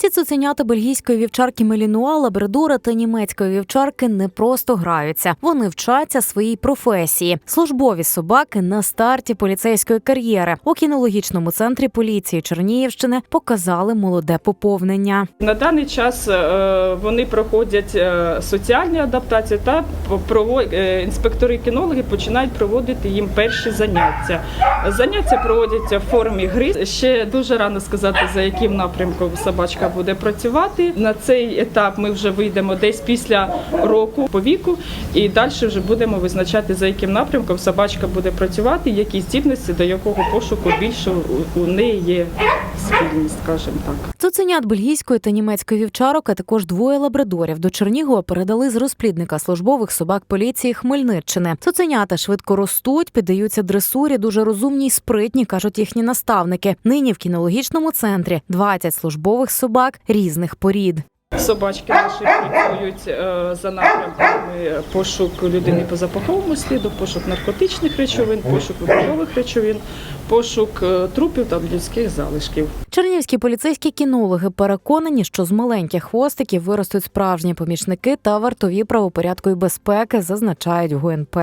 Ці цуценята бельгійської вівчарки Мелінуа, лабрадора та німецької вівчарки не просто граються. Вони вчаться своїй професії. Службові собаки на старті поліцейської кар'єри у кінологічному центрі поліції Чернігівщини показали молоде поповнення. На даний час е, вони проходять е, соціальні адаптації та е, інспектори-кінологи починають проводити їм перші заняття. Заняття проводяться в формі гри. Ще дуже рано сказати, за яким напрямком собачка буде працювати. На цей етап ми вже вийдемо десь після року по віку, і далі вже будемо визначати, за яким напрямком собачка буде працювати, які здібності, до якого пошуку більше у- неї є спільність, скажімо так. Цуценят бельгійської та німецької вівчарок, а також двоє лабрадорів до Чернігова передали з розплідника службових собак поліції Хмельниччини. Цуценята швидко ростуть, піддаються дресурі, дуже розумні й спритні, кажуть їхні наставники. Нині в кінологічному центрі 20 службових собак різних порід. Собачки наші працюють е, за напрямками пошук людини по запаховому сліду, пошук наркотичних речовин, пошук вибухових речовин, пошук е, трупів та людських залишків. Чернігівські поліцейські кінологи переконані, що з маленьких хвостиків виростуть справжні помічники та вартові правопорядку і безпеки, зазначають в ГУНП.